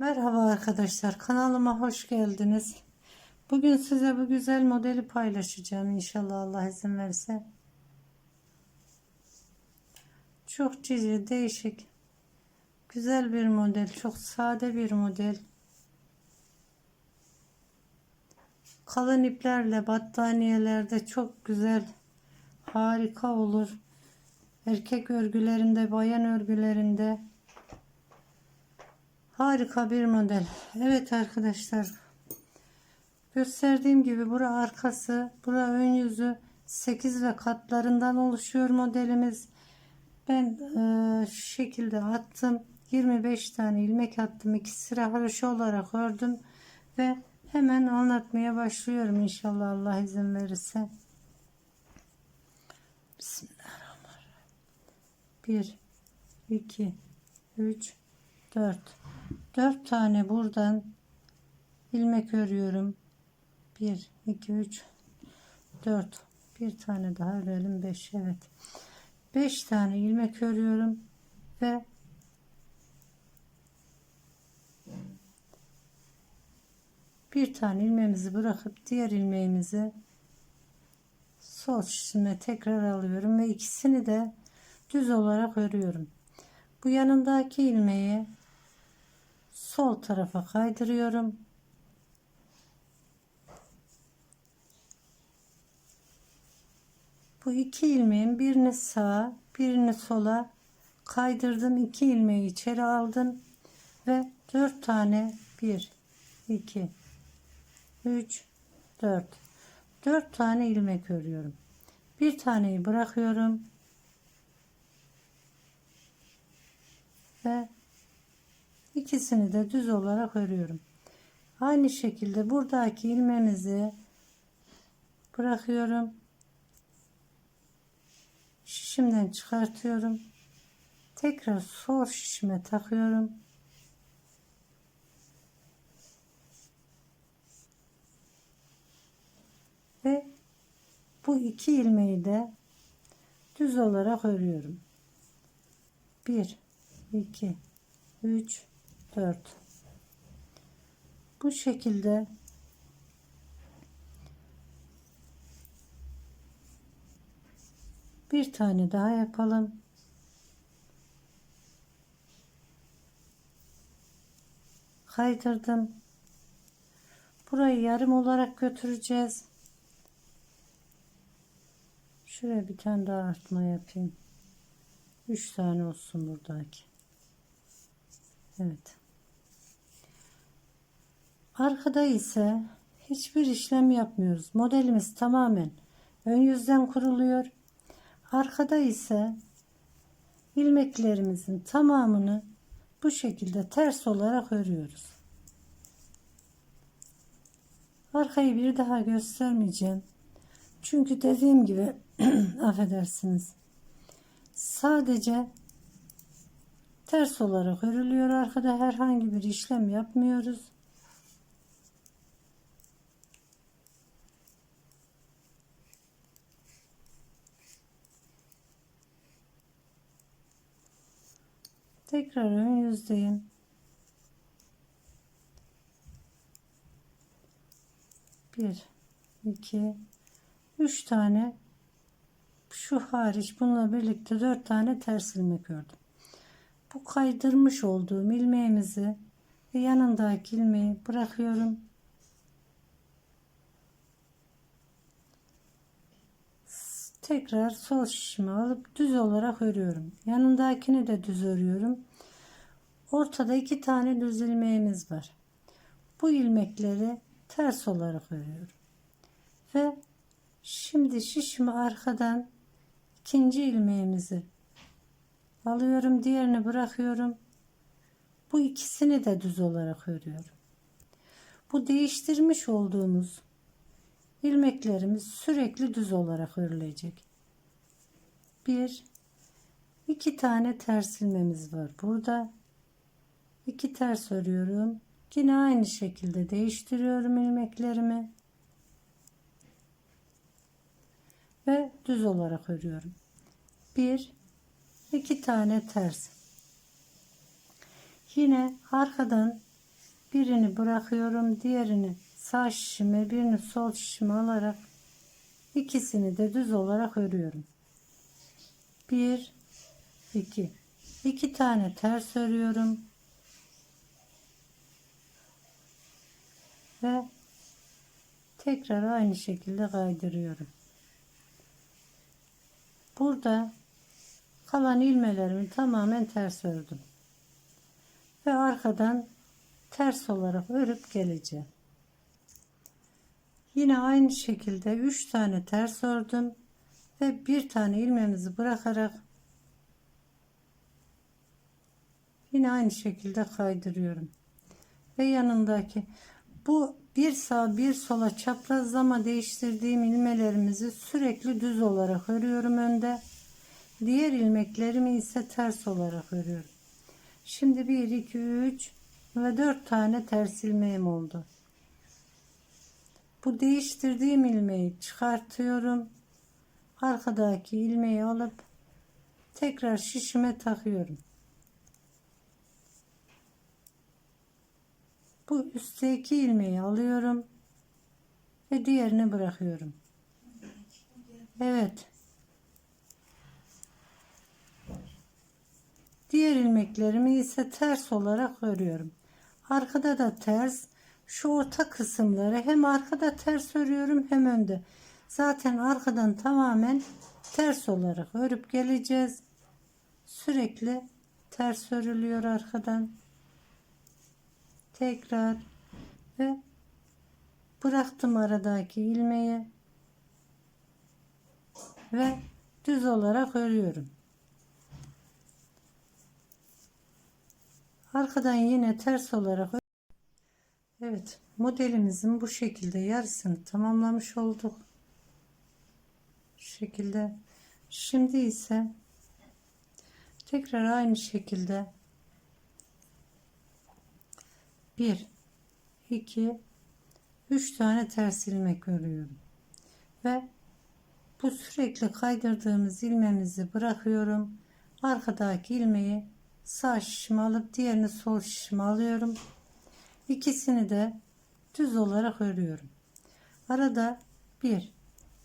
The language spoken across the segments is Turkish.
Merhaba arkadaşlar kanalıma hoş geldiniz. Bugün size bu güzel modeli paylaşacağım inşallah Allah izin verirse. Çok cici değişik güzel bir model çok sade bir model. Kalın iplerle battaniyelerde çok güzel harika olur. Erkek örgülerinde bayan örgülerinde Harika bir model. Evet arkadaşlar. Gösterdiğim gibi bura arkası, bura ön yüzü 8 ve katlarından oluşuyor modelimiz. Ben e, şu şekilde attım. 25 tane ilmek attım. İki sıra haroşa olarak ördüm ve hemen anlatmaya başlıyorum inşallah Allah izin verirse. Bismillahirrahmanirrahim. 1 2 3 4 4 tane buradan ilmek örüyorum. 1 2 3 4 bir tane daha örelim 5 evet. 5 tane ilmek örüyorum ve bir tane ilmeğimizi bırakıp diğer ilmeğimizi sol şişime tekrar alıyorum ve ikisini de düz olarak örüyorum. Bu yanındaki ilmeği sol tarafa kaydırıyorum. Bu iki ilmeğin birini sağa, birini sola kaydırdım. iki ilmeği içeri aldım ve dört tane bir, iki, üç, dört. Dört tane ilmek örüyorum. Bir taneyi bırakıyorum. Ve İkisini de düz olarak örüyorum. Aynı şekilde buradaki ilmeğimizi bırakıyorum. Şişimden çıkartıyorum. Tekrar sol şişime takıyorum. Ve bu iki ilmeği de düz olarak örüyorum. 1 2 3 4 bu şekilde bir tane daha yapalım. Kaydırdım. Burayı yarım olarak götüreceğiz. Şuraya bir tane daha artma yapayım. 3 tane olsun buradaki. Evet. Arkada ise hiçbir işlem yapmıyoruz. Modelimiz tamamen ön yüzden kuruluyor. Arkada ise ilmeklerimizin tamamını bu şekilde ters olarak örüyoruz. Arkayı bir daha göstermeyeceğim. Çünkü dediğim gibi affedersiniz. Sadece ters olarak örülüyor arkada herhangi bir işlem yapmıyoruz tekrar ön yüzdeyim. Bir iki üç tane. Şu hariç bununla birlikte dört tane ters ilmek ördüm. Bu kaydırmış olduğum ilmeğimizi ve yanındaki ilmeği bırakıyorum. Tekrar sol şişimi alıp düz olarak örüyorum. Yanındakini de düz örüyorum. Ortada iki tane düz ilmeğimiz var. Bu ilmekleri ters olarak örüyorum. Ve şimdi şişimi arkadan ikinci ilmeğimizi alıyorum diğerini bırakıyorum bu ikisini de düz olarak örüyorum bu değiştirmiş olduğumuz ilmeklerimiz sürekli düz olarak örülecek. Bir iki tane ters ilmemiz var burada. İki ters örüyorum. Yine aynı şekilde değiştiriyorum ilmeklerimi. Ve düz olarak örüyorum. Bir iki tane ters. Yine arkadan birini bırakıyorum diğerini sağ şişime birini sol şişime alarak ikisini de düz olarak örüyorum. 1 2 2 tane ters örüyorum. Ve tekrar aynı şekilde kaydırıyorum. Burada kalan ilmelerimi tamamen ters ördüm. Ve arkadan ters olarak örüp geleceğim. Yine aynı şekilde 3 tane ters ördüm ve bir tane ilmeğimizi bırakarak yine aynı şekilde kaydırıyorum. Ve yanındaki bu bir sağ bir sola çaprazlama değiştirdiğim ilmelerimizi sürekli düz olarak örüyorum önde. Diğer ilmeklerimi ise ters olarak örüyorum. Şimdi 1 2 3 ve 4 tane ters ilmeğim oldu. Bu değiştirdiğim ilmeği çıkartıyorum. Arkadaki ilmeği alıp tekrar şişime takıyorum. Bu üstteki ilmeği alıyorum ve diğerini bırakıyorum. Evet. Diğer ilmeklerimi ise ters olarak örüyorum. Arkada da ters. Şu orta kısımları hem arkada ters örüyorum hem önde. Zaten arkadan tamamen ters olarak örüp geleceğiz. Sürekli ters örülüyor arkadan. Tekrar ve bıraktım aradaki ilmeği ve düz olarak örüyorum. Arkadan yine ters olarak Evet modelimizin bu şekilde yarısını tamamlamış olduk. Şu şekilde. Şimdi ise tekrar aynı şekilde 1 2 3 tane ters ilmek örüyorum. Ve bu sürekli kaydırdığımız ilmemizi bırakıyorum. Arkadaki ilmeği sağ şişime alıp diğerini sol şişime alıyorum. İkisini de düz olarak örüyorum. Arada 1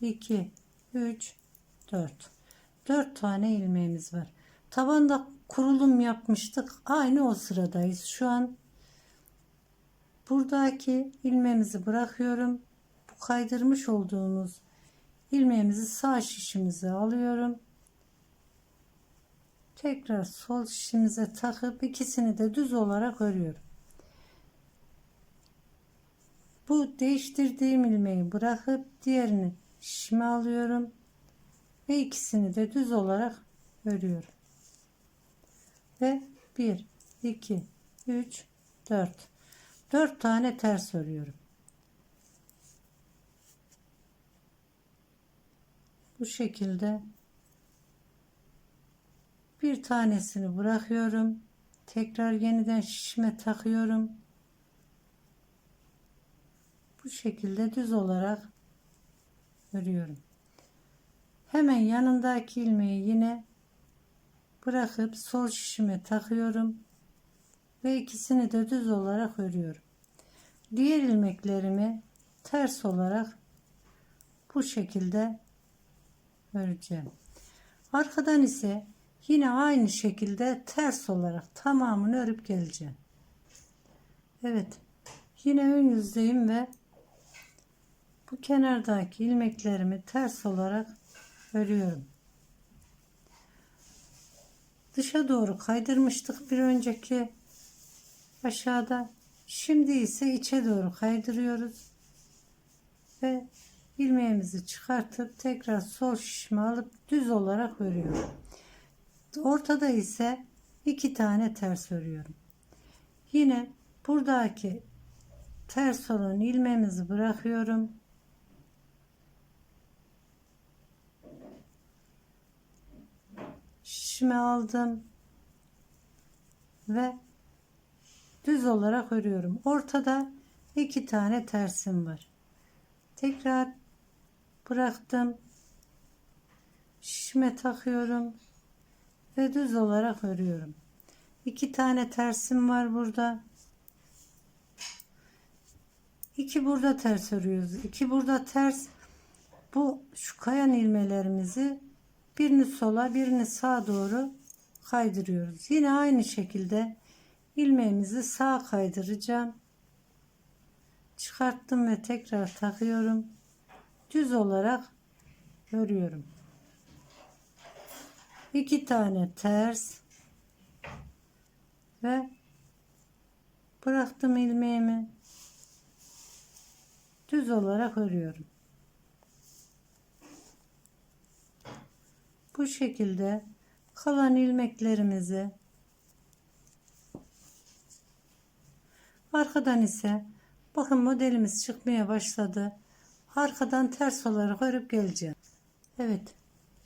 2 3 4 4 tane ilmeğimiz var. Tabanda kurulum yapmıştık. Aynı o sıradayız. Şu an buradaki ilmeğimizi bırakıyorum. Bu kaydırmış olduğumuz ilmeğimizi sağ şişimize alıyorum. Tekrar sol şişimize takıp ikisini de düz olarak örüyorum. Bu değiştirdiğim ilmeği bırakıp diğerini şişime alıyorum ve ikisini de düz olarak örüyorum. Ve 1 2 3 4 4 tane ters örüyorum. Bu şekilde bir tanesini bırakıyorum. Tekrar yeniden şişime takıyorum. Bu şekilde düz olarak örüyorum. Hemen yanındaki ilmeği yine bırakıp sol şişime takıyorum ve ikisini de düz olarak örüyorum. Diğer ilmeklerimi ters olarak bu şekilde öreceğim. Arkadan ise yine aynı şekilde ters olarak tamamını örüp geleceğim. Evet. Yine ön yüzdeyim ve bu kenardaki ilmeklerimi ters olarak örüyorum. Dışa doğru kaydırmıştık bir önceki aşağıda. Şimdi ise içe doğru kaydırıyoruz. Ve ilmeğimizi çıkartıp tekrar sol şişme alıp düz olarak örüyorum. Ortada ise iki tane ters örüyorum. Yine buradaki ters olan ilmeğimizi bırakıyorum. Şişime aldım ve düz olarak örüyorum. Ortada iki tane tersim var. Tekrar bıraktım. Şişime takıyorum ve düz olarak örüyorum. İki tane tersim var burada. iki burada ters örüyoruz. iki burada ters. Bu şu kayan ilmelerimizi birini sola birini sağa doğru kaydırıyoruz. Yine aynı şekilde ilmeğimizi sağa kaydıracağım. Çıkarttım ve tekrar takıyorum. Düz olarak örüyorum. İki tane ters ve bıraktım ilmeğimi düz olarak örüyorum. Bu şekilde kalan ilmeklerimizi arkadan ise bakın modelimiz çıkmaya başladı. Arkadan ters olarak örüp geleceğim. Evet.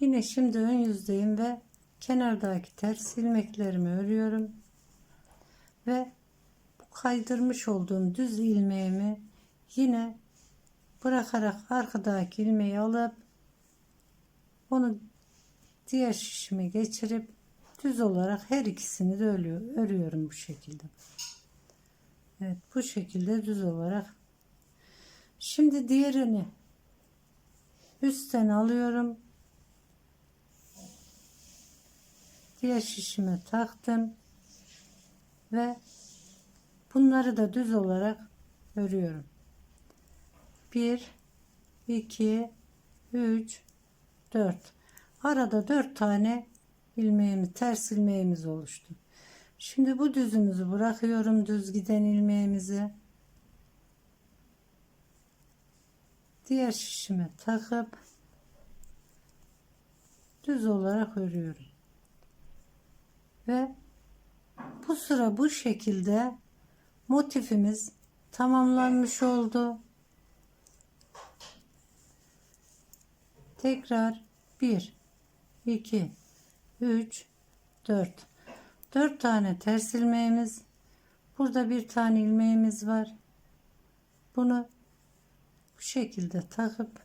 Yine şimdi ön yüzdeyim ve kenardaki ters ilmeklerimi örüyorum. Ve kaydırmış olduğum düz ilmeğimi yine bırakarak arkadaki ilmeği alıp onu diğer şişime geçirip düz olarak her ikisini de örüyor, örüyorum bu şekilde. Evet bu şekilde düz olarak. Şimdi diğerini üstten alıyorum. Diğer şişime taktım ve bunları da düz olarak örüyorum. 1 2 3 4 arada 4 tane ilmeğimiz ters ilmeğimiz oluştu. Şimdi bu düzümüzü bırakıyorum düz giden ilmeğimizi diğer şişime takıp düz olarak örüyorum. Ve bu sıra bu şekilde motifimiz tamamlanmış oldu. Tekrar 1 2 3 4 4 tane ters ilmeğimiz. Burada bir tane ilmeğimiz var. Bunu bu şekilde takıp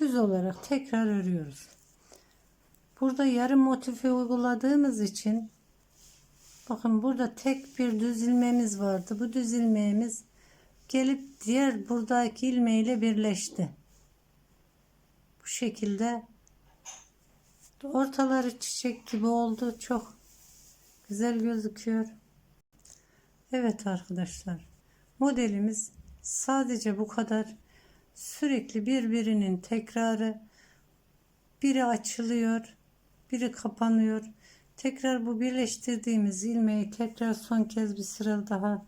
düz olarak tekrar örüyoruz. Burada yarım motifi uyguladığımız için bakın burada tek bir düz ilmeğimiz vardı. Bu düz ilmeğimiz gelip diğer buradaki ilmeğiyle birleşti. Bu şekilde ortaları çiçek gibi oldu. Çok güzel gözüküyor. Evet arkadaşlar. Modelimiz sadece bu kadar. Sürekli birbirinin tekrarı. Biri açılıyor, biri kapanıyor. Tekrar bu birleştirdiğimiz ilmeği tekrar son kez bir sıra daha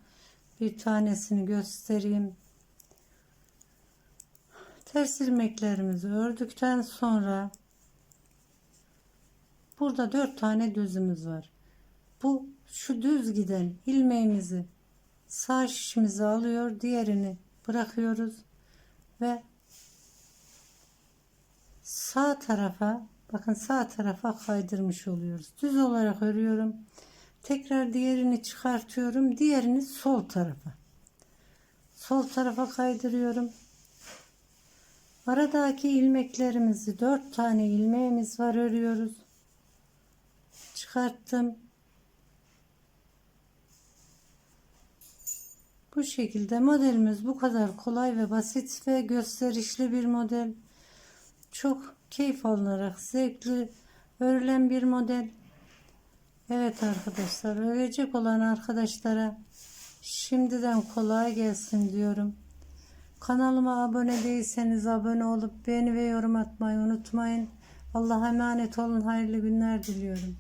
bir tanesini göstereyim. Ters ilmeklerimizi ördükten sonra burada dört tane düzümüz var. Bu şu düz giden ilmeğimizi sağ şişimize alıyor, diğerini bırakıyoruz ve sağ tarafa bakın sağ tarafa kaydırmış oluyoruz. Düz olarak örüyorum. Tekrar diğerini çıkartıyorum. Diğerini sol tarafa. Sol tarafa kaydırıyorum. Aradaki ilmeklerimizi dört tane ilmeğimiz var örüyoruz. Çıkarttım. Bu şekilde modelimiz bu kadar kolay ve basit ve gösterişli bir model. Çok keyif alınarak zevkli örülen bir model. Evet arkadaşlar ölecek olan arkadaşlara şimdiden kolay gelsin diyorum. Kanalıma abone değilseniz abone olup beğeni ve yorum atmayı unutmayın. Allah'a emanet olun. Hayırlı günler diliyorum.